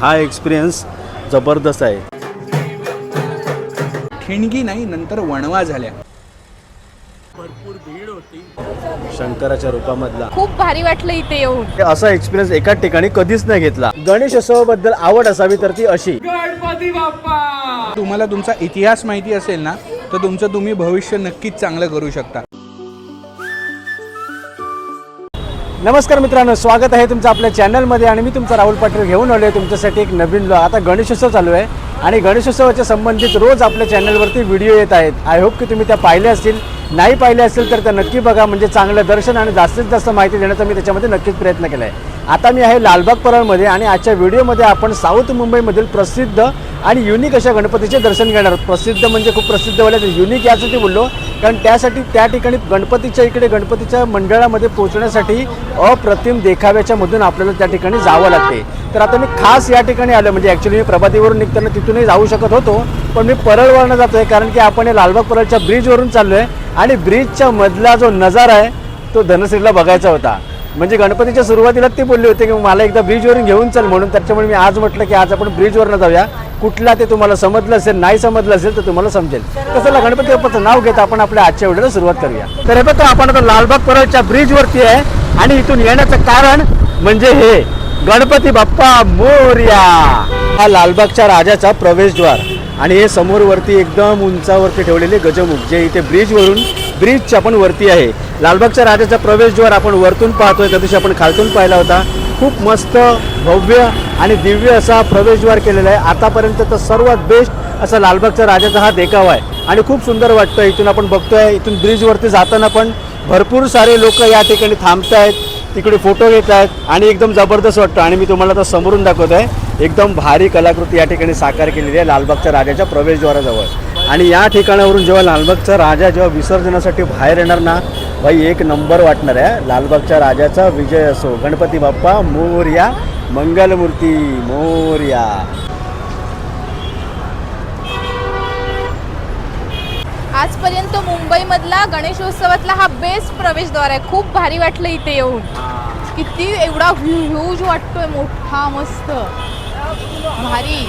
हा एक्सपिरियन्स जबरदस्त आहे. ठिणगी नाही नंतर वणवा झाल्या. शंकराच्या रूपामधला. खूप भारी वाटलं इथे येऊन. हे असा एक्सपिरियन्स एकाच ठिकाणी कधीच नाही घेतला. गणेशोत्सवाबद्दल आवड असावी तर ती अशी. तुम्हाला तुमचा इतिहास माहिती असेल ना तर तुमचं तुम्ही भविष्य नक्कीच चांगलं करू शकता. नमस्कार मित्रांनो स्वागत आहे तुमचं आपल्या चॅनलमध्ये आणि मी तुमचा राहुल पाटील घेऊन आलो आहे तुमच्यासाठी एक नवीन ब्लॉग आता गणेशोत्सव चालू आहे. आणि गणेशोत्सवाच्या संबंधित रोज आपल्या चॅनलवरती व्हिडिओ येत आहेत. आय होप की तुम्ही त्या पाहिल्या असतील. नाही पाहिल्या असतील तर त्या नक्की बघा. म्हणजे चांगलं दर्शन आणि जास्तीत जास्त माहिती देण्याचा मी त्याच्यामध्ये नक्कीच प्रयत्न केला आहे आता मी आहे लालबाग परळमध्ये आणि आजच्या व्हिडिओमध्ये आपण साऊथ मुंबईमधील प्रसिद्ध आणि युनिक अशा गणपतीचे दर्शन घेणार आहोत. प्रसिद्ध म्हणजे खूप प्रसिद्ध वाले युनिक यासाठी बोललो. कारण त्यासाठी त्या ठिकाणी गणपतीच्या इकडे गणपतीच्या मंडळामध्ये पोहोचण्यासाठी अप्रतिम देखाव्याच्या मधून आपल्याला त्या ठिकाणी जावं लागते. तर आता मी खास या ठिकाणी आलो म्हणजे ॲक्च्युली मी प्रभातीवरून निघताना तिथूनही जाऊ शकत होतो पण मी परळवरनं जातो आहे कारण की आपण हे लालबाग परळच्या ब्रिजवरून चाललो आहे आणि ब्रिजच्या मधला जो नजारा आहे तो धनश्रीला बघायचा होता. म्हणजे गणपतीच्या सुरुवातीला ते बोलले होते की मला एकदा ब्रिजवरून घेऊन चल म्हणून त्याच्यामुळे मी आज म्हटलं की आज आपण ब्रिजवरनं जाऊया. कुठला ते तुम्हाला समजलं असेल नाही समजलं असेल तर तुम्हाला समजेल. तर गणपती बाप्पाचं नाव घेत आपण आपल्या आजच्या व्हिडिओला सुरुवात करूया. तर हे बघा आपण आता लालबाग परळच्या ब्रिजवरती आहे आणि इथून येण्याचं कारण म्हणजे हे. गणपती बाप्पा मोर्या. हा लालबागच्या राजाचा प्रवेशद्वार. आणि हे समोरवरती एकदम उंचावरती ठेवलेले गजमुख जे इथे ब्रिजवरून ब्रिजच्या पण वरती आहे. लालबागच्या राजाचा प्रवेशद्वार आपण वरतून पाहतोय त्या दिवशी आपण खालतून पाहिला होता. खूप मस्त भव्य आणि दिव्य असा प्रवेशद्वार केलेला आहे. आतापर्यंत तर सर्वात बेस्ट असा लालबागच्या राजाचा हा देखावा आहे. आणि खूप सुंदर वाटतं इथून आपण बघतोय इथून ब्रिजवरती जाताना पण भरपूर सारे लोक या ठिकाणी थांबत आहेत तिकडे फोटो घेत आहेत आणि एकदम जबरदस्त वाटतं. आणि मी तुम्हाला आता समोरून दाखवत आहे एकदम भारी कलाकृती या ठिकाणी साकार केलेली आहे लालबागच्या राजाच्या प्रवेशद्वाराजवळ. आणि या ठिकाणावरून जेव्हा लालबागचा राजा जेव्हा विसर्जनासाठी बाहेर येणार ना भाई एक नंबर वाटणार आहे. लालबागच्या राजाचा विजय असो. गणपती बाप्पा मोर्या मंगलमूर्ती मोर्या. आजपर्यंत मुंबईमधला गणेशोत्सवातला हा बेस्ट प्रवेशद्वार आहे. खूप भारी वाटलं इथे येऊन. किती एवढा ह्यूज वाटतोय. मोठा मस्त. भारी.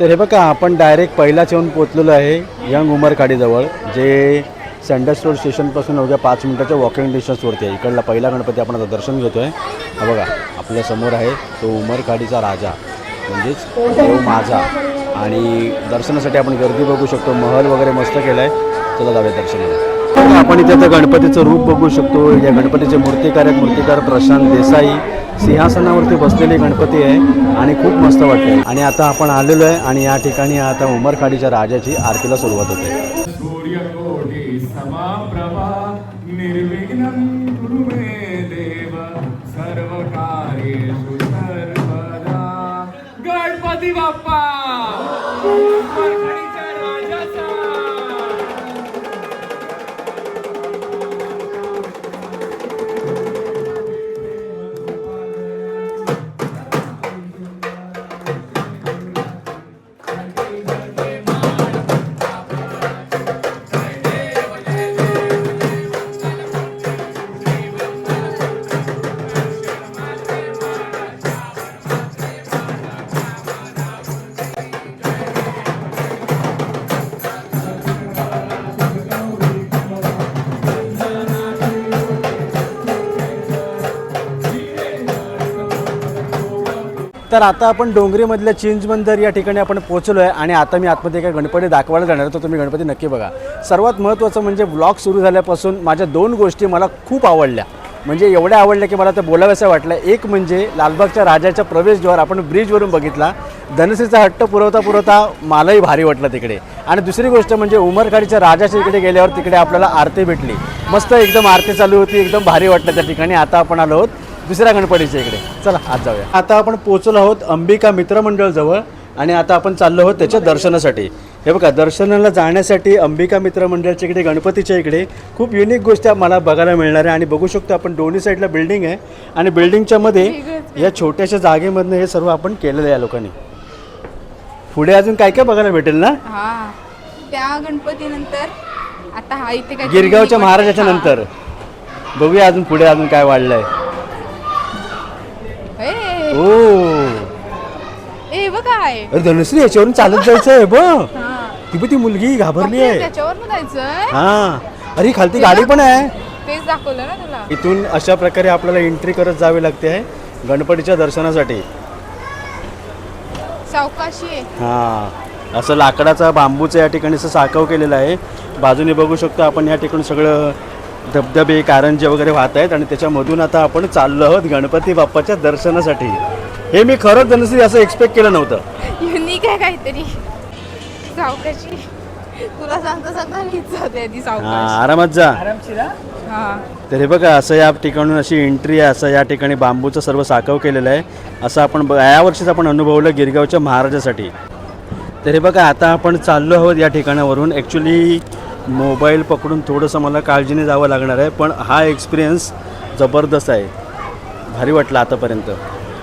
तर हे बघा आपण डायरेक्ट पहिलाच येऊन पोचलेलो आहे यंग उमरखाडीजवळ जे सेंडस रोड स्टेशनपासून अवघ्या पाच मिनिटाच्या वॉकिंग डिस्टन्सवरती आहे. इकडला पहिला गणपती आपण आता दर्शन घेतो आहे बघा आपल्यासमोर आहे तो उमरखाडीचा राजा म्हणजेच माझा. आणि दर्शनासाठी आपण गर्दी बघू शकतो महल वगैरे मस्त केला आहे चला जाऊया दर्शनाला. आपण इथे आता गणपतीचं रूप बघू शकतो. या गणपतीचे मूर्तिकार आहेत मूर्तिकार प्रशांत देसाई. सिंहासनावरती बसलेले गणपती आहे आणि खूप मस्त वाटते आणि आता आपण आलेलो आहे आणि या ठिकाणी आता उमरखाडीच्या राजाची आरतीला सुरुवात होते. गणपती बाप्पा! तर आता आपण डोंगरीमधल्या चिंचबंदर या ठिकाणी आपण पोहोचलो आहे आणि आता मी आतमध्ये काय गणपती दाखवायला जाणार तर तुम्ही गणपती नक्की बघा. सर्वात महत्त्वाचं म्हणजे ब्लॉग सुरू झाल्यापासून माझ्या दोन गोष्टी मला खूप आवडल्या. म्हणजे एवढ्या आवडल्या की मला ते बोलाव्याचं वाटलं. एक म्हणजे लालबागच्या राजाच्या प्रवेशद्वार आपण ब्रिजवरून बघितला. धनश्रीचा हट्ट पुरवता पुरवता मलाही भारी वाटलं तिकडे. आणि दुसरी गोष्ट म्हणजे उमरखाडीच्या राजाच्या इकडे गेल्यावर तिकडे आपल्याला आरती भेटली. मस्त एकदम आरती चालू होती एकदम भारी वाटलं त्या ठिकाणी. आता आपण आलो आहोत दुसऱ्या गणपतीच्या इकडे. चला आज जाऊया. आता आपण पोहोचलो आहोत अंबिका मित्रमंडळ जवळ आणि आता आपण चाललो आहोत त्याच्या दर्शनासाठी. हे बघा दर्शनाला जाण्यासाठी अंबिका मित्रमंडळाच्या इकडे गणपतीच्या इकडे खूप युनिक गोष्टी मला बघायला मिळणार आहे. आणि बघू शकतो आपण दोन्ही साईडला बिल्डिंग आहे. आणि बिल्डिंगच्या मध्ये या छोट्याशा जागेमधनं हे सर्व आपण केलेलं आहे या लोकांनी. पुढे अजून काय काय बघायला भेटेल ना? त्या गणपतीनंतर आता हा इथे गिरगावच्या महाराजाच्या नंतर. बघूया अजून पुढे अजून काय वाढलंय. ओ काय. अरे धनश्री याच्यावरून चालत जायचं आहे बघ. हा. ती पण ती मुलगी घाबरली आहे. त्याच्यावर हा. अरे खालती गाडी पण आहे. तेच दाखवलं ना तुला. इथून अशा प्रकारे आपल्याला एंट्री करत जावी लागते आहे गणपतीच्या दर्शनासाठी. सावकाशी आहे. हा. असं लाकडाचा बांबूचं या ठिकाणी असं साकव केलेलं आहे. बाजूने बघू शकतो आपण या ठिकाणी सगळं धबधबे कारंजे वगैरे वाहत आहेत आणि त्याच्यामधून आता आपण चाललो आहोत गणपती बाप्पाच्या दर्शनासाठी. हे मी खरंच धनश्री असं एक्सपेक्ट केलं नव्हतं. युनिक आहे काहीतरी. सावकाशी. तुला सांगता सांगता मीच जाते आधी हा सावकाश आरामात जा. हा? तर हे बघा असं या ठिकाणून अशी एंट्री आहे असं या ठिकाणी बांबूचं सर्व साकव केलेलं आहे. असं आपण ब- यावर्षीच आपण अनुभवलं गिरगावच्या महाराजासाठी. तर हे बघा आता आपण चाललो आहोत या ठिकाणावरून. ॲक्च्युली मोबाईल पकडून थोडंसं मला काळजीने जावं लागणार आहे पण हा एक्सपिरियन्स जबरदस्त आहे. भारी वाटलं आतापर्यंत.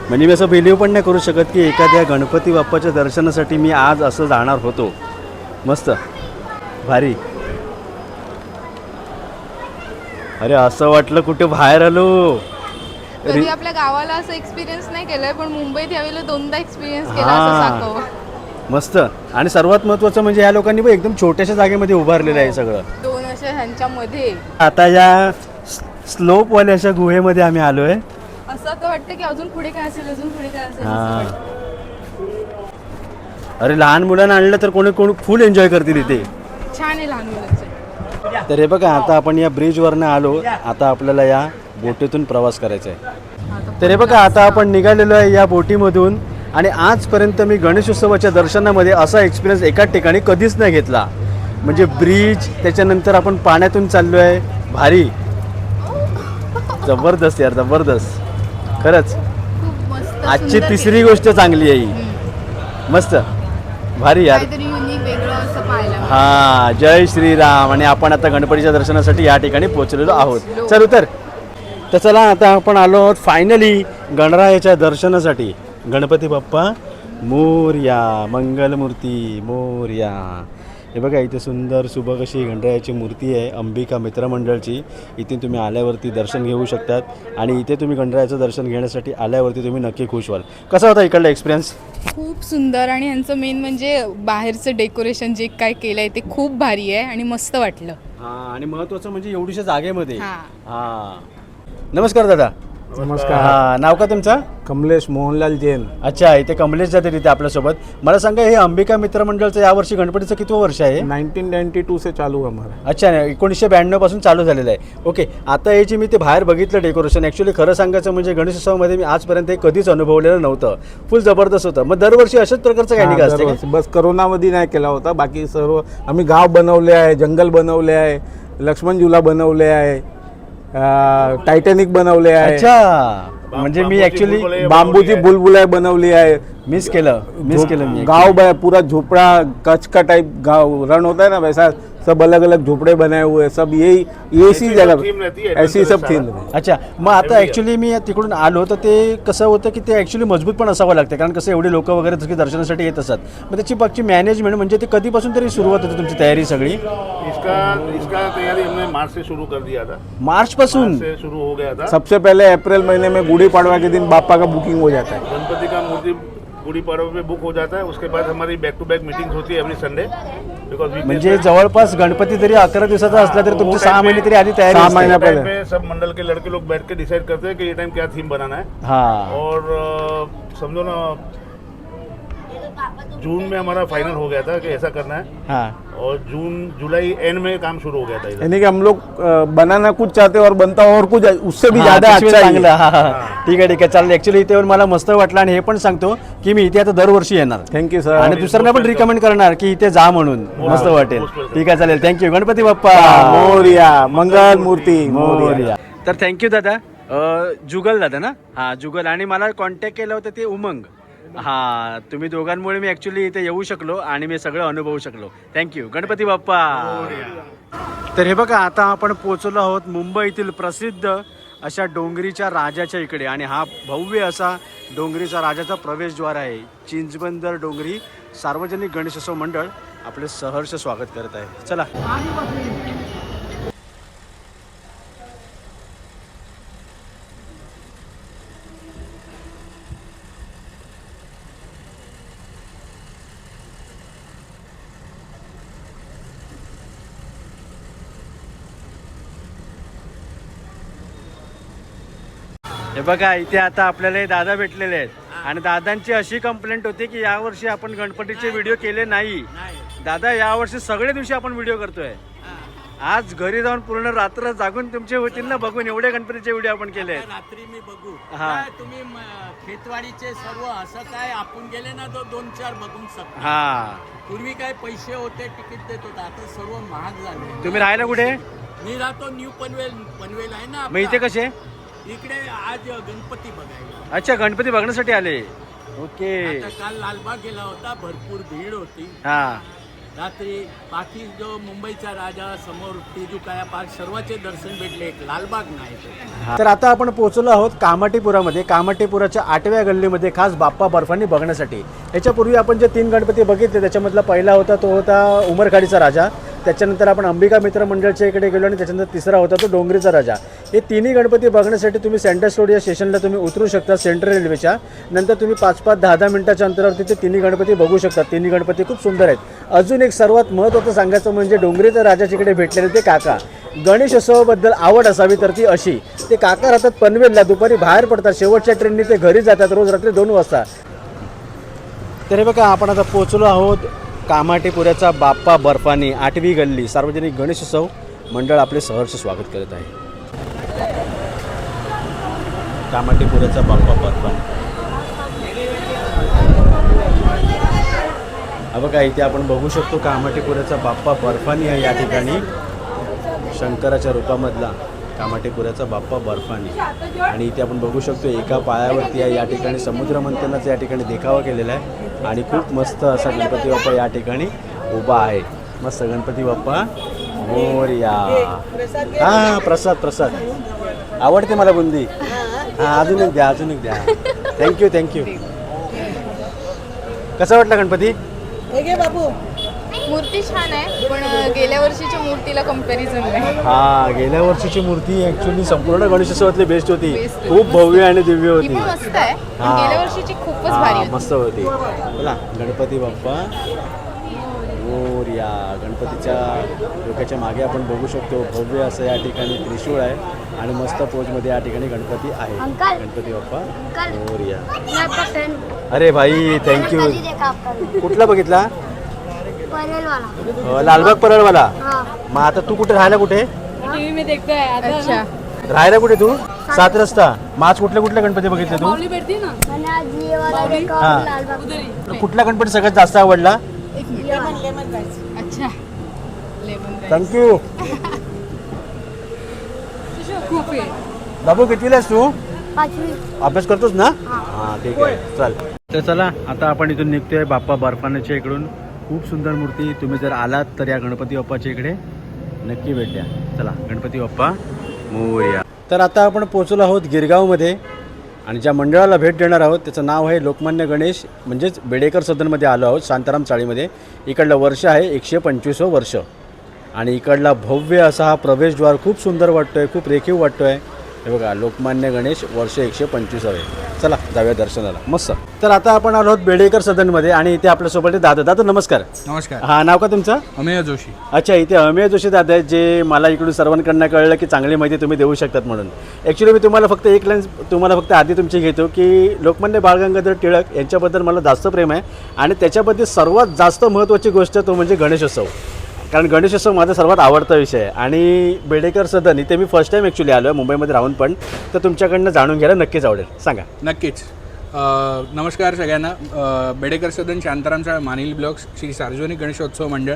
म्हणजे मी असं बिलीव पण नाही करू शकत की एखाद्या गणपती बाप्पाच्या दर्शनासाठी मी आज असं जाणार होतो. मस्त. भारी. अरे असं वाटलं कुठे बाहेर आलो. कधी आपल्या गावाला असं एक्सपिरियन्स नाही केलंय पण मुंबईत यावेळेला दोनदा एक्सपिरियन्स केला हा. असं साकव मस्त. आणि सर्वात महत्त्वाचं म्हणजे या लोकांनी बघ एकदम छोट्याशा जागेमध्ये उभारलेलं आहे सगळं. दोन अशा ह्यांच्यामध्ये. आता या स्लोपवाल्या अशा गुहेमध्ये आम्ही आलो आहे असं तर वाटतं की अजून पुढे काय असेल अजून पुढे काय असेल असं हां. अरे लहान मुलांना आणलं तर कोणी कोण फुल एन्जॉय करतील इथे. छान आहे लहान मुलांचं. तर हे बघा आता आपण या ब्रिजवरनं आलो. आता आपल्याला या बोटीतून प्रवास करायचा आहे. तर हे बघा आता आपण निघालेलो आहे या बोटीमधून. आणि आजपर्यंत मी गणेशोत्सवाच्या दर्शनामध्ये असा एक्सपिरियन्स एकाच ठिकाणी कधीच नाही घेतला. म्हणजे ब्रिज त्याच्यानंतर आपण पाण्यातून चाललो आहे भारी. जबरदस्त यार जबरदस्त. खरंच. आजची तिसरी गोष्ट चांगली आहे ही. मस्त. भारी यार. हा जय श्रीराम. आणि आपण आता गणपतीच्या दर्शनासाठी या ठिकाणी पोहोचलेलो आहोत. चल उतर. तर चला आता आपण आलो आहोत फायनली गणरायाच्या दर्शनासाठी. गणपती बाप्पा मोर्या मंगलमूर्ती मोर्या. हे बघा इथे सुंदर सुबक अशी गणरायाची मूर्ती आहे अंबिका मित्रमंडळची इथे तुम्ही आल्यावरती दर्शन घेऊ शकतात. आणि इथे तुम्ही गणरायाचं दर्शन घेण्यासाठी आल्यावरती तुम्ही नक्की खुश व्हाल. कसा होता इकडला एक्सपिरियन्स खूप सुंदर आणि ह्यांचं मेन म्हणजे बाहेरचं डेकोरेशन जे काय केलंय ते खूप भारी आहे आणि मस्त वाटलं. हा आणि महत्वाचं म्हणजे एवढीशा जागेमध्ये. हा. नमस्कार दादा. नमस्कार. हा नाव का तुमचं? कमलेश मोहनलाल जैन. अच्छा इथे कमलेश जाते तिथे आपल्यासोबत. मला सांगा हे अंबिका मित्र मंडळचं यावर्षी गणपतीचं किती वर्ष आहे? 1992 से चालू है हमारा. अच्छा एकोणीसशे ब्याण्णवपासून चालू झालेलं आहे. ओके आता याची मी ते बाहेर बघितलं डेकोरेशन ॲक्च्युली खरं सांगायचं म्हणजे गणेशोत्सवामध्ये मी आजपर्यंत हे कधीच अनुभवलेलं नव्हतं. फुल जबरदस्त होतं. मग दरवर्षी अशाच प्रकारचं काही हा, निघा असते दरवर्षी. बस करोनामध्ये नाही केला होता. बाकी सर्व आम्ही गाव बनवले आहे जंगल बनवले आहे लक्ष्मण झुला बनवले आहे. टायटॅनिक बनवले आहे. अच्छा. म्हणजे मी ॲक्च्युली बांबूची बुलबुलाय बनवली आहे. मिस केलं मिस केलं मी गांव ब- पूरा झोपड़ा कच्छ का टाइप गांव रन होता है ना वैसा सब अलग अलग झोपड़े बनाए हुए हैं, सब यही ये इसी जगह ऐसी सब थीम अच्छा मग आता ॲक्च्युली मी तिकडून आलो तर ते कसं होतं की ते ॲक्च्युली मजबूत पण असावं लागतं कारण कसं एवढे लोक वगैरे जसं की दर्शनासाठी येत असतात. मग त्याची पक्षी मॅनेजमेंट म्हणजे ते कधीपासून तरी सुरुवात होती तुमची तयारी सगळी? इसका इसका तैयारी हमने मार्च से शुरू कर दिया था। मार्चपासून मार्च से शुरू हो गया था। सबसे पहले अप्रैल महीने में गुड़ी पड़वा के दिन बापा का बुकिंग हो जाता है। गणपति का मूर्ति गुड़ी पर्व पे बुक हो जाता है उसके बाद हमारी बैक टू बैक मीटिंग्स होती है एवरी संडे बिकॉज़ म्हणजे जवळपास गणपती जरी अकरा दिवसाचा असला तरी तुमची सहा महिने तरी आधी तयारी सहा असते. महिना पहले. पे सब मंडल के लड़के लोग बैठ के डिसाइड करते हैं कि ये टाइम क्या थीम बनाना है। हाँ. और अ, समझो ना जून में हमारा फाइनल हो गया था कि ऐसा करना है। हा। और जून जुलाई एंड में काम शुरू हो गया था इधर। यानी कि हम लोग अ, बनाना कुछ चाहते हैं और बनता और कुछ उससे भी हा, ज्यादा अच्छा ही चांगलं है। हा. ठीक आहे ठीक आहे चालेल। ऍक्च्युली इथे येऊन मला मस्त वाटलं आणि हे पण सांगतो की मी इथे आता दरवर्षी येणार. थँक यू सर आणि दुसऱ्यांना पण रिकमेंड करणार की इथे जा म्हणून. मस्त वाटेल. ठीक आहे चालेल. Thank you Ganpati Bappa. Moriya. मंगल मूर्ती मोरिया. मोरया. तर थँक्यू दादा. अ, जुगल दादा ना? हा जुगल. आणि मला कॉन्टॅक्ट केलं होतं ते उमंग. हा तुम्ही दोघांमुळे मी ऍक्च्युली इथे येऊ शकलो आणि मी सगळं अनुभवू शकलो. Thank you Ganpati Bappa. तर हे बघा आता आपण पोचलो आहोत मुंबईतील प्रसिद्ध अशा डोंगरीच्या राजाच्या इकडे. आणि हा भव्य असा डोंगरीचा राजाचा प्रवेशद्वार आहे. चिंचबंदर डोंगरी सार्वजनिक गणेशोत्सव मंडळ आपले सहर्ष स्वागत करत आहे. चला. हे बघा इथे आता आपल्याला हे दादा भेटलेले आहेत. आणि दादांची अशी कंप्लेंट होती की यावर्षी आपण गणपतीचे व्हिडिओ केले नाही. दादा यावर्षी सगळे दिवशी आपण व्हिडिओ करतोय. आज घरी जाऊन पूर्ण रात्र जागून तुमचे होतील ना बघून एवढे गणपतीचे व्हिडिओ आपण केले रात्री मी बघू. हा. तुम्ही खेतवाडीचे सर्व असं काय आपण गेले ना तो दोन चार बघून शकता हा. पूर्वी काय पैसे होते तिकीट देत होता आता सर्व महाग झाले. तुम्ही राहायला कुठे? मी राहतो न्यू पनवेल पनवेल आहे ना मग इथे. कसे? इकडे आज गणपती बघायला. अच्छा गणपती बघण्यासाठी आले. ओके. आता काल लालबाग गेला होता भरपूर भीड होती. हा. रात्री बाकी जो मुंबईचा राजा समोर तेजू काया पार्क सर्वांचे दर्शन भेटले. एक लालबाग नाही तर आता आपण पोहोचलो आहोत कामाटीपुरामध्ये कामाटीपुराच्या आठव्या गल्लीमध्ये खास बाप्पा बर्फांनी बघण्यासाठी. याच्यापूर्वी आपण जे तीन गणपती बघितले त्याच्यामधला पहिला होता तो होता उमरखाडीचा राजा. त्याच्यानंतर आपण अंबिका मित्र मंडळच्या इकडे गेलो आणि त्याच्यानंतर तिसरा होता तो डोंगरीचा राजा. हे तिन्ही गणपती बघण्यासाठी तुम्ही सेंटर रोड या स्टेशनला तुम्ही उतरू शकता सेंट्रल रेल्वेच्या नंतर तुम्ही पाच पाच दहा दहा मिनटाच्या अंतरावरती ते तिन्ही गणपती बघू शकता. तिन्ही गणपती खूप सुंदर आहेत. अजून एक सर्वात महत्त्वाचं सांगायचं म्हणजे डोंगरीचा राजाच्या इकडे भेटलेले ते काका. गणेशोत्सवाबद्दल आवड असावी तर ती अशी. ते काका राहतात पनवेलला दुपारी बाहेर पडतात. शेवटच्या ट्रेननी ते घरी जातात रोज रात्री दोन वाजता. तरी बघा आपण आता पोचलो आहोत. कामाटेपुऱ्याचा बाप्पा बर्फानी आठवी गल्ली सार्वजनिक गणेशोत्सव मंडळ आपले सहर्ष स्वागत करत आहे. कामाटेपुऱ्याचा बाप्पा बर्फानी. अगं बघा इथे आपण बघू शकतो कामाटेपुऱ्याचा बाप्पा बर्फानी आहे या ठिकाणी. शंकराच्या रूपामधला. कामाटेपुऱ्याचा बाप्पा बर्फानी. आणि इथे आपण बघू शकतो एका पायावरती आहे या ठिकाणी समुद्र मंथनाचा या ठिकाणी देखावा केलेला आहे. आणि खूप मस्त असा गणपती बाप्पा या ठिकाणी उभा आहे. मस्त गणपती बाप्पा मोरया. हां प्रसाद प्रसाद. आवडते मला बुंदी. हां अजून एक द्या अजून एक द्या. थँक्यू थँक्यू कसा वाटला गणपती? मूर्ती छान आहे पण गेल्या वर्षीच्या मूर्तीला कंपॅरिझन नाही. हा गेल्या वर्षीची मूर्ती ऍक्च्युली संपूर्ण गणेशोत्सवातली बेस्ट होती. Best. खूप भव्य आणि दिव्य ही होती. पण मस्त आहे पण हा. गेल्या वर्षीची खूपच हा, भारी होती. मस्त होती. बोला गणपती बाप्पा. मोरया गणपतीच्या डोक्याच्या मागे आपण बघू शकतो भव्य असं या ठिकाणी त्रिशूळ आहे आणि मस्त पोजमध्ये या ठिकाणी गणपती आहे. अंकल. गणपती बाप्पा. मोरया मैं अरे भाई थँक्यू कल देखा आपका. कुठला बघितला? परेल वाला अं, लालबाग परळवाला हाँ. मग आता तू कुठे राहायला कुठे? अच्छा. राहायला कुठे तू? सात रस्ता. माच कुठले कुठले गणपती बघितले तू? मैंने आज ये वाला देखा हाँ. बाग कुठला गणपती सगळ्यात जास्त आवडला? अच्छा. लेमन थँक्यू बाबू कितवीला आहेस तू? पाचवी. अभ्यास करतोस ना? हां. ठीक आहे. चल. तर चला आता आपण इथून निघतोय बाप्पा बर्फानाच्या इकडून. खूप सुंदर मूर्ती. तुम्ही जर आलात तर या गणपती बाप्पाच्या इकडे नक्की भेट द्या. चला गणपती बाप्पा मोर्या तर आता आपण पोचलो आहोत गिरगावमध्ये आणि ज्या मंडळाला भेट देणार आहोत त्याचं नाव आहे लोकमान्य गणेश म्हणजेच बेडेकर सदनमध्ये आलो आहोत शांताराम चाळीमध्ये. इकडलं वर्ष आहे एकशे पंचवीसवं वर्ष. आणि इकडला भव्य असा हा प्रवेशद्वार खूप सुंदर वाटतोय खूप रेखीव वाटतोय. हे बघा लोकमान्य गणेश वर्ष एकशे पंचवीसावे. चला जाऊया दर्शनाला. मस्त. तर आता आपण आलो आहोत बेडेकर सदनमध्ये आणि इथे आपल्यासोबत दादा. दादा नमस्कार. नमस्कार. हा नाव का तुमचं? अमेय जोशी. अच्छा इथे अमेय जोशी दादा आहेत जे मला इकडून सर्वांकडनं कळलं की चांगली माहिती तुम्ही देऊ शकतात म्हणून. ॲक्च्युली मी तुम्हाला फक्त एक लाईन तुम्हाला फक्त आधी तुमची घेतो की लोकमान्य बाळगंगाधर टिळक यांच्याबद्दल मला जास्त प्रेम आहे आणि त्याच्याबद्दल सर्वात जास्त महत्त्वाची गोष्ट तो म्हणजे गणेशोत्सव. कारण गणेशोत्सव माझा सर्वात आवडता विषय आहे. आणि बेडेकर सदन इथे मी फर्स्ट टाईम ॲक्च्युली आलो आहे मुंबईमध्ये राहून पण. तर तुमच्याकडनं जाणून घ्यायला नक्कीच आवडेल. सांगा. नक्कीच. अ, नमस्कार सगळ्यांना. अ, बेडेकर सदन शांतारामचा मानिल ब्लॉक्स श्री सार्वजनिक गणेशोत्सव मंडळ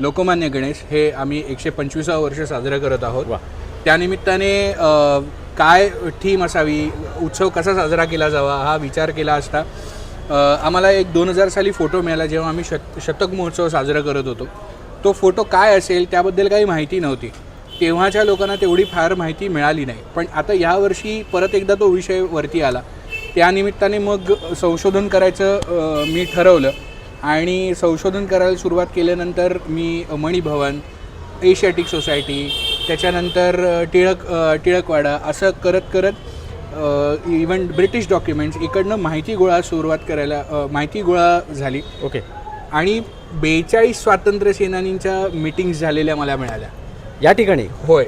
लोकमान्य गणेश हे आम्ही एकशे पंचवीसावं वर्ष साजरं करत आहोत. वा. त्यानिमित्ताने अ, काय थीम असावी उत्सव कसा साजरा केला जावा हा विचार केला असता अ, आम्हाला एक दोन हजार साली फोटो मिळाला जेव्हा आम्ही शत शतक महोत्सव साजरा करत होतो. तो फोटो काय असेल त्याबद्दल काही माहिती नव्हती. तेव्हाच्या लोकांना तेवढी फार माहिती मिळाली नाही. पण आता यावर्षी परत एकदा तो विषय वरती आला. त्यानिमित्ताने मग संशोधन करायचं मी ठरवलं. आणि संशोधन करायला सुरुवात केल्यानंतर मी मणिभवन एशियाटिक सोसायटी त्याच्यानंतर टिळक टिळकवाडा असं करत करत इवन ब्रिटिश डॉक्युमेंट्स इकडनं माहिती गोळा सुरुवात करायला माहिती गोळा झाली. ओके आणि बेचाळीस स्वातंत्र्य सेनानींच्या मिटिंग्स झालेल्या मला मिळाल्या. या ठिकाणी? होय.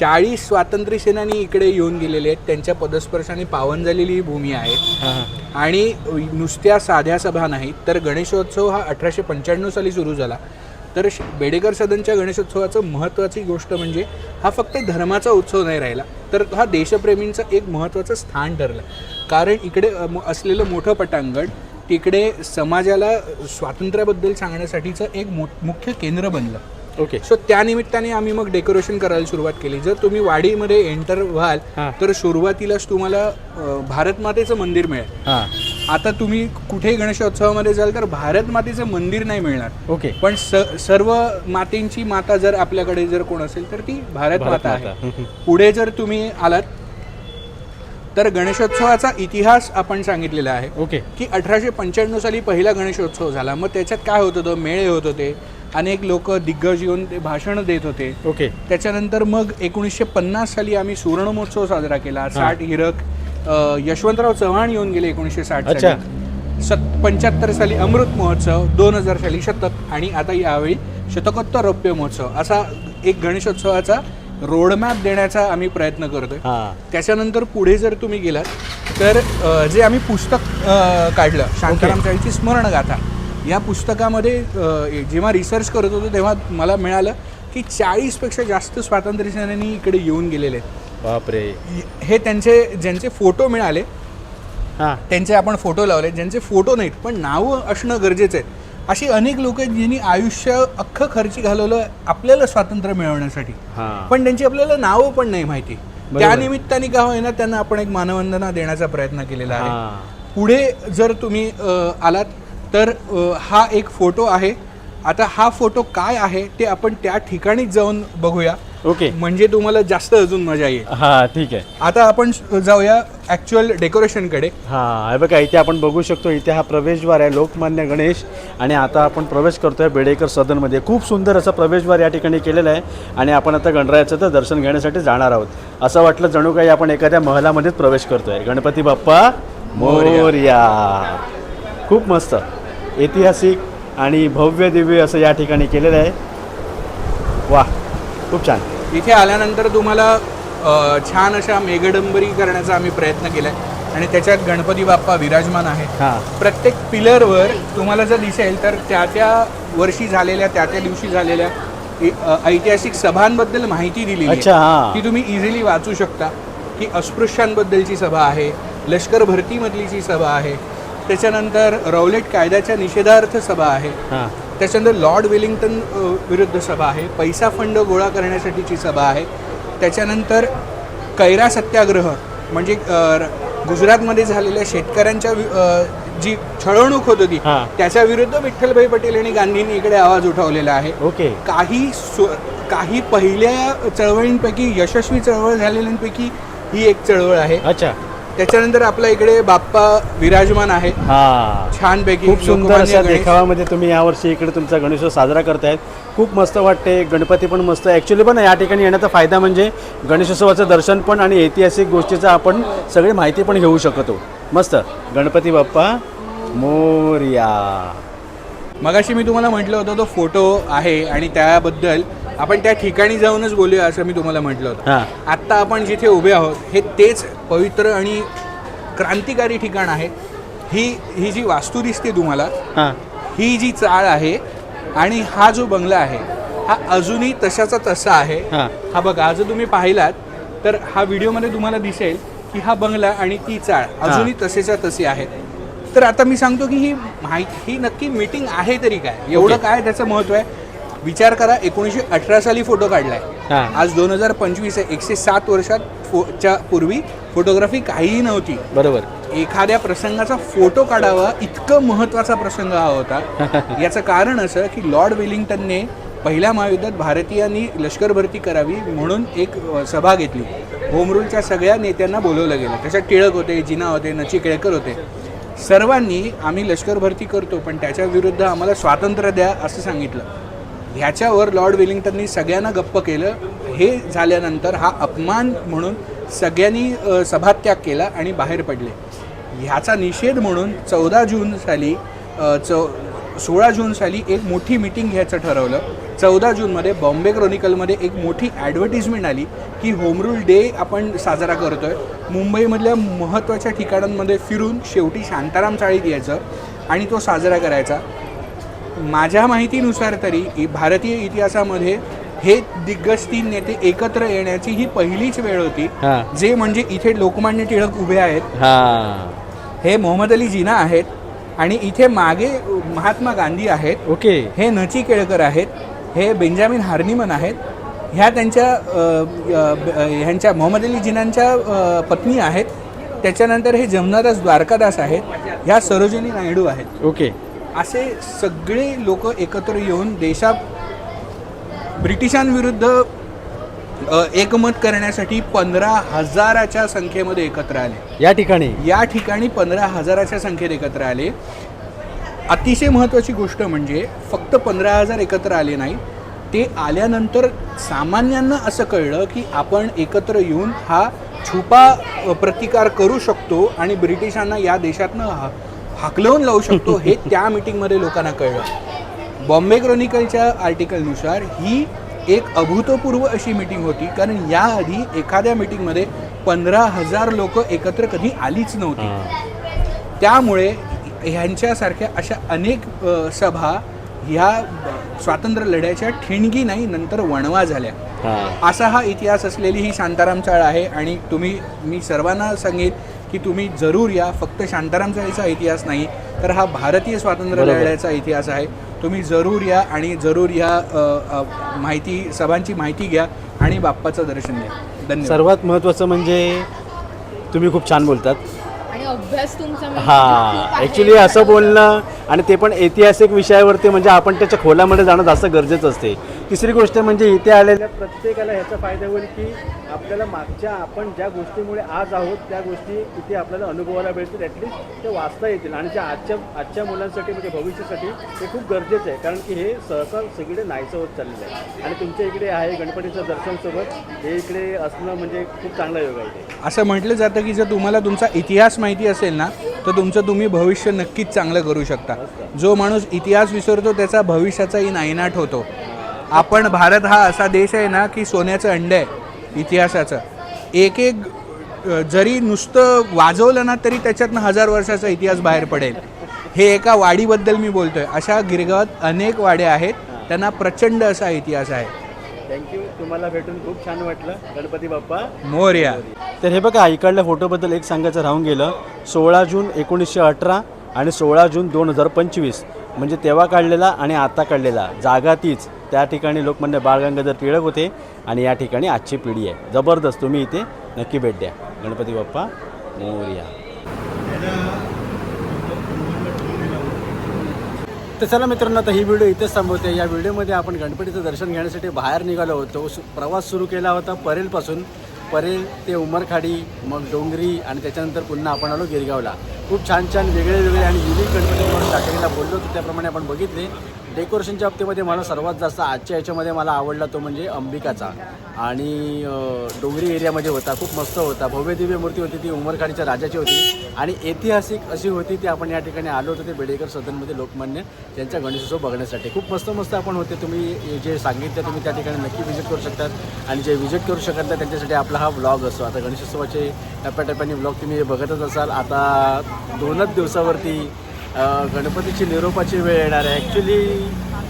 चाळीस स्वातंत्र्य सेनानी इकडे येऊन गेलेले आहेत. त्यांच्या पदस्पर्शाने पावन झालेली ही भूमी आहे. आणि नुसत्या साध्या सभा नाहीत तर गणेशोत्सव हा अठराशे पंच्याण्णव साली सुरू झाला. तर बेडेकर सदनच्या गणेशोत्सवाचं महत्त्वाची गोष्ट म्हणजे हा फक्त धर्माचा उत्सव नाही राहिला तर हा देशप्रेमींचं एक महत्त्वाचं स्थान ठरलं. कारण इकडे असलेलं मोठं पटांगण तिकडे समाजाला स्वातंत्र्याबद्दल सांगण्यासाठीचं एक मो मुख्य केंद्र बनलं. ओके. सो त्या निमित्ताने आम्ही मग डेकोरेशन करायला सुरुवात केली. जर तुम्ही वाडीमध्ये एंटर व्हाल. तर सुरुवातीलाच तुम्हाला भारत मातेचं मंदिर मिळेल. आता तुम्ही कुठेही गणेशोत्सवामध्ये जाल तर भारत मातेचं मंदिर नाही मिळणार. ओके. पण सर्व मातेंची माता जर आपल्याकडे जर कोण असेल तर ती भारत माता. आहे. पुढे जर तुम्ही आलात तर गणेशोत्सवाचा इतिहास आपण सांगितलेला आहे. ओके. की अठराशे पंच्याण्णव साली पहिला गणेशोत्सव झाला. मग त्याच्यात काय होत होतं? मेळे होत होते. अनेक लोक दिग्गज येऊन ते भाषणं देत होते. ओके. त्याच्यानंतर मग एकोणीसशे पन्नास साली आम्ही सुवर्ण महोत्सव साजरा केला. साठ हिरक अ, यशवंतराव चव्हाण येऊन गेले एकोणीसशे साठ अच्छा. साली सत पंच्याहत्तर साली अमृत महोत्सव दोन हजार साली शतक आणि आता यावेळी शतकोत्तर रौप्य महोत्सव. असा एक गणेशोत्सवाचा रोडमॅप देण्याचा आम्ही प्रयत्न करतोय. हां. त्याच्यानंतर पुढे जर तुम्ही गेलात तर जे आम्ही पुस्तक काढलं शांताराम चाळीची स्मरणगाथा या पुस्तकामध्ये जेव्हा रिसर्च करत होतो तेव्हा मला मिळालं की चाळीसपेक्षा जास्त स्वातंत्र्य सेनानी इकडे येऊन गेलेले बापरे. हे त्यांचे ज्यांचे फोटो मिळाले हां. त्यांचे आपण फोटो लावले ज्यांचे फोटो नाहीत पण नावं असणं गरजेचं आहे. अशी अनेक लोक आहेत ज्यांनी आयुष्य अख्खं खर्ची घालवलं आपल्याला स्वातंत्र्य मिळवण्यासाठी. हां. पण त्यांची आपल्याला नावं पण नाही माहिती. त्या निमित्ताने का होईना त्यांना आपण एक मानवंदना देण्याचा प्रयत्न केलेला आहे. हां. पुढे जर तुम्ही अ, आलात तर अ, हा एक फोटो आहे. आता हा फोटो काय आहे ते आपण त्या ठिकाणीच जाऊन बघूया. ओके म्हणजे तुम्हाला जास्त अजून मजा येईल. हां ठीक आहे. आता आपण जाऊया ॲक्च्युअल डेकोरेशनकडे हां हे बघा इथे आपण बघू शकतो इथे हा प्रवेशद्वार आहे लोकमान्य गणेश. आणि आता आपण प्रवेश करतोय बेडेकर सदनमध्ये. खूप सुंदर असा प्रवेशद्वार या ठिकाणी केलेला आहे. आणि आपण आता गणरायाचं तर दर्शन घेण्यासाठी जाणार आहोत. असं वाटलं जणू काही आपण एखाद्या महलामध्येच प्रवेश करतोय. गणपती बाप्पा मोरया. खूप मस्त. ऐतिहासिक आणि भव्य दिव्य असं या ठिकाणी केलेलं आहे. वा खूप छान. इथे आल्यानंतर तुम्हाला छान अशा मेघडंबरी करण्याचा आम्ही प्रयत्न केलाय. आणि त्याच्यात गणपती बाप्पा विराजमान आहेत. प्रत्येक पिलरवर तुम्हाला जर दिसेल तर त्या त्या वर्षी झालेल्या त्या त्या दिवशी झालेल्या ऐतिहासिक सभांबद्दल माहिती दिली. ती तुम्ही इझिली वाचू शकता. की अस्पृश्यांबद्दलची सभा आहे लष्कर भरतीमधलीची सभा आहे. त्याच्यानंतर रौलेट कायद्याच्या निषेधार्थ सभा आहे. त्याच्यानंतर लॉर्ड वेलिंग्टन विरुद्ध सभा आहे. पैसा फंड गोळा करण्यासाठीची सभा आहे. त्याच्यानंतर कैरा सत्याग्रह म्हणजे गुजरातमध्ये झालेल्या शेतकऱ्यांच्या जी छळवणूक होत होती. त्याच्या विरुद्ध विठ्ठलभाई पटेल आणि गांधींनी इकडे आवाज उठवलेला आहे. ओके. काही काही पहिल्या चळवळींपैकी यशस्वी चळवळ झालेल्यांपैकी ही एक चळवळ आहे. अच्छा. त्याच्यानंतर आपल्या इकडे बाप्पा विराजमान आहे. हां. छानपैकी खूप सुंदर लोकमान्य अशा गणेश. देखावामध्ये तुम्ही यावर्षी इकडे तुमचा गणेशोत्सव साजरा करतायत. खूप मस्त वाटते गणपती पण मस्त ॲक्च्युली पण या ठिकाणी येण्याचा फायदा म्हणजे गणेशोत्सवाचं दर्शन पण आणि ऐतिहासिक गोष्टीचा आपण सगळी माहिती पण घेऊ शकतो. मस्त. गणपती बाप्पा मोर्या. मगाशी मी तुम्हाला म्हटलं होतं तो फोटो आहे आणि त्याबद्दल आपण त्या ठिकाणी जाऊनच बोलूया असं मी तुम्हाला म्हटलं होतं. हां. आत्ता आपण जिथे उभे आहोत हे तेच पवित्र आणि क्रांतिकारी ठिकाण आहे. ही ही जी वास्तू दिसते तुम्हाला हां. ही जी चाळ आहे आणि हा जो बंगला आहे हा अजूनही तशाचा तसा आहे. हां. बघा आज तुम्ही पाहिलात तर हा व्हिडिओमध्ये तुम्हाला दिसेल की हा बंगला आणि ती चाळ अजूनही तसेच्या तसे आहेत. तर आता मी सांगतो की ही माहिती ही नक्की मीटिंग आहे तरी काय? एवढं. काय त्याचं महत्त्व आहे? विचार करा एकोणीसशे अठरा साली फोटो काढलाय. हां. आज दोन हजार पंचवीस आहे. एकशे सात वर्षात फो च्या पूर्वी फोटोग्राफी काहीही नव्हती. बरोबर. एखाद्या प्रसंगाचा फोटो काढावा इतकं महत्त्वाचा प्रसंग हा होता. याचं कारण असं की लॉर्ड वेलिंग्टनने पहिल्या महायुद्धात भारतीयांनी लष्कर भरती करावी म्हणून एक अ, सभा घेतली. होम रूलच्या सगळ्या नेत्यांना बोलवलं गेलं. त्याच्यात टिळक होते जिना होते नची केळकर होते. सर्वांनी आम्ही लष्कर भरती करतो पण त्याच्या विरुद्ध आम्हाला स्वातंत्र्य द्या असं सांगितलं. ह्याच्यावर लॉर्ड वेलिंग्टननी सगळ्यांना गप्प केलं. हे झाल्यानंतर हा अपमान म्हणून सगळ्यांनी सभात्याग केला आणि बाहेर पडले. ह्याचा निषेध म्हणून चौदा जून साली चौ सोळा जून साली एक मोठी मिटिंग घ्यायचं ठरवलं. चौदा जूनमध्ये बॉम्बे क्रॉनिकलमध्ये एक मोठी ॲडव्हर्टिजमेंट आली की होमरूल डे आपण साजरा करतो आहे मुंबईमधल्या महत्त्वाच्या ठिकाणांमध्ये फिरून शेवटी शांताराम चाळीत यायचं आणि तो साजरा करायचा. माझ्या माहितीनुसार तरी भारतीय इतिहासामध्ये हे दिग्गज तीन नेते एकत्र येण्याची ही पहिलीच वेळ होती जे म्हणजे इथे लोकमान्य टिळक उभे आहेत. हां. हे मोहम्मद अली जिना आहेत आणि इथे मागे महात्मा गांधी आहेत. ओके. हे नची केळकर आहेत. हे बेंजामिन हार्निमन आहेत. ह्या त्यांच्या ह्यांच्या मोहम्मद अली जिनांच्या पत्नी आहेत. त्याच्यानंतर हे जमनादास द्वारकादास आहेत. ह्या सरोजिनी नायडू आहेत. ओके. असे सगळे लोक एकत्र येऊन देशात ब्रिटिशांविरुद्ध एकमत करण्यासाठी पंधरा हजाराच्या संख्येमध्ये एकत्र आले. या ठिकाणी? या ठिकाणी पंधरा हजाराच्या संख्येत एकत्र आले. अतिशय महत्त्वाची गोष्ट म्हणजे फक्त पंधरा हजार एकत्र आले नाही ते आल्यानंतर सामान्यांना असं कळलं की आपण एकत्र येऊन हा छुपा प्रतिकार करू शकतो आणि ब्रिटिशांना या देशातनं हाकलवून लावू शकतो हे त्या मिटिंगमध्ये लोकांना कळलं. बॉम्बे क्रॉनिकलच्या आर्टिकलनुसार ही एक अभूतपूर्व अशी मीटिंग होती कारण याआधी एखाद्या मीटिंगमध्ये पंधरा हजार लोक एकत्र कधी आलीच नव्हती. त्यामुळे ह्यांच्यासारख्या अशा अनेक सभा ह्या स्वातंत्र्य लढ्याच्या ठिणगी नाही नंतर वणवा झाल्या. असा हा इतिहास असलेली ही शांताराम चाळ आहे आणि तुम्ही मी सर्वांना सांगेन की तुम्ही जरूर या. फक्त शांताराम चाळीचा इतिहास नाही तर हा भारतीय स्वातंत्र्य. लढ्याचा इतिहास आहे. तुम्ही जरूर या आणि जरूर या माहिती सभांची माहिती घ्या आणि बाप्पाचं दर्शन घ्या. धन्यवाद. सर्वात महत्त्वाचं म्हणजे तुम्ही खूप छान बोलतात. आणि अभ्यास तुमचा म्हणजे हा. ॲक्च्युली असं बोलणं आणि ते पण ऐतिहासिक विषयावरती म्हणजे आपण त्याच्या खोलामध्ये जाणं जास्त गरजेचं असते. तिसरी गोष्ट म्हणजे इथे आलेल्या प्रत्येकाला ह्याचा फायदा होईल की आपल्याला मागच्या आपण ज्या गोष्टीमुळे आज आहोत त्या गोष्टी इथे आपल्याला अनुभवायला मिळतील. ॲटलिस्ट ते वाचता येतील. आणि त्या आजच्या आजच्या मुलांसाठी म्हणजे भविष्यासाठी ते खूप गरजेचं आहे. कारण की हे सहसा सगळे नाहीचं होत चाललेलं आहे. आणि तुमच्या इकडे आहे गणपतीचं दर्शनसोबत हे इकडे असणं म्हणजे खूप चांगला योग आहे असं म्हटलं जातं की जर तुम्हाला तुमचा इतिहास माहिती असेल ना तर तुमचं तुम्ही भविष्य नक्कीच चांगलं करू शकता. जो माणूस इतिहास विसरतो त्याचा भविष्याचाही नायनाट होतो. आपण भारत हा असा देश आहे ना की सोन्याचं अंड आहे इतिहासाचं. एक एक जरी नुसतं वाजवलं ना तरी त्याच्यातनं हजार वर्षाचा इतिहास बाहेर पडेल. हे एका वाडीबद्दल मी बोलतोय. अशा गिरगावात अनेक वाड्या आहेत त्यांना प्रचंड असा इतिहास आहे. थँक्यू तुम्हाला भेटून खूप छान वाटलं. गणपती बाप्पा. मोर्या. तर हे बघा इकडल्या फोटोबद्दल एक सांगायचं राहून गेलं. सोळा जून एकोणीसशे अठरा आणि सोळा जून दोन हजार पंचवीस. म्हणजे तेव्हा काढलेला आणि आता काढलेला. जागा तीच. त्या ठिकाणी लोकमान्य बाळ गंगाधर टिळक होते आणि या ठिकाणी आजची पिढी आहे. जबरदस्त. तुम्ही इथे नक्की भेट द्या. गणपती बाप्पा मोर्या. तर चला मित्रांनो आता ही व्हिडिओ इथेच थांबवते. या व्हिडिओमध्ये आपण गणपतीचं दर्शन घेण्यासाठी बाहेर निघालो होतो. प्रवास सुरू केला होता परेलपासून. परेल ते उमरखाडी मग डोंगरी आणि त्याच्यानंतर पुन्हा आपण आलो गिरगावला. खूप छान छान वेगळे वेगळे आणि युनिक गणपती म्हणून टाकलेला बोललो होतो त्याप्रमाणे आपण बघितले. डेकोरेशनच्या बाबतीमध्ये मला सर्वात जास्त आजच्या याच्यामध्ये मला आवडला तो म्हणजे अंबिकाचा. आणि डोंगरी एरियामध्ये होता खूप मस्त होता. भव्यदिव्य मूर्ती होती ती उमरखाडीच्या राजाची होती. आणि ऐतिहासिक अशी होती ती आपण या ठिकाणी आलो होतो ते बेडेकर सदनमध्ये लोकमान्य त्यांचा गणेशोत्सव बघण्यासाठी. खूप मस्त मस्त आपण होते. तुम्ही जे सांगितलं तुम्ही त्या ठिकाणी नक्की व्हिजिट करू शकतात आणि जे व्हिजिट करू शकत नाही त्यांच्यासाठी आपला हा ब्लॉग असतो. आता गणेशोत्सवाचे टप्प्याटप्प्याने ब्लॉग तुम्ही बघतच असाल. आता दोनच दिवसावरती गणपतीची निरोपाची वेळ येणार आहे. ॲक्च्युली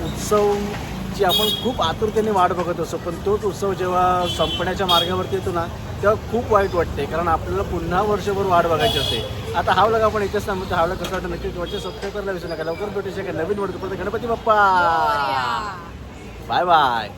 उत्सवची आपण खूप आतुरतेने वाट बघत असतो पण तोच उत्सव जेव्हा संपण्याच्या मार्गावरती येतो ना तेव्हा खूप वाईट वाटते. कारण आपल्याला पुन्हा वर्षभर वाट बघायची असते. आता हा व्लॉग आपण इथेच थांबतो. हा व्लॉग कसं वाटतं नक्की किंवा सबस्क्राईब करायला विसरू नका. लवकर भेटू शकेल नवीन वडतो गणपती बाप्पा! Bye bye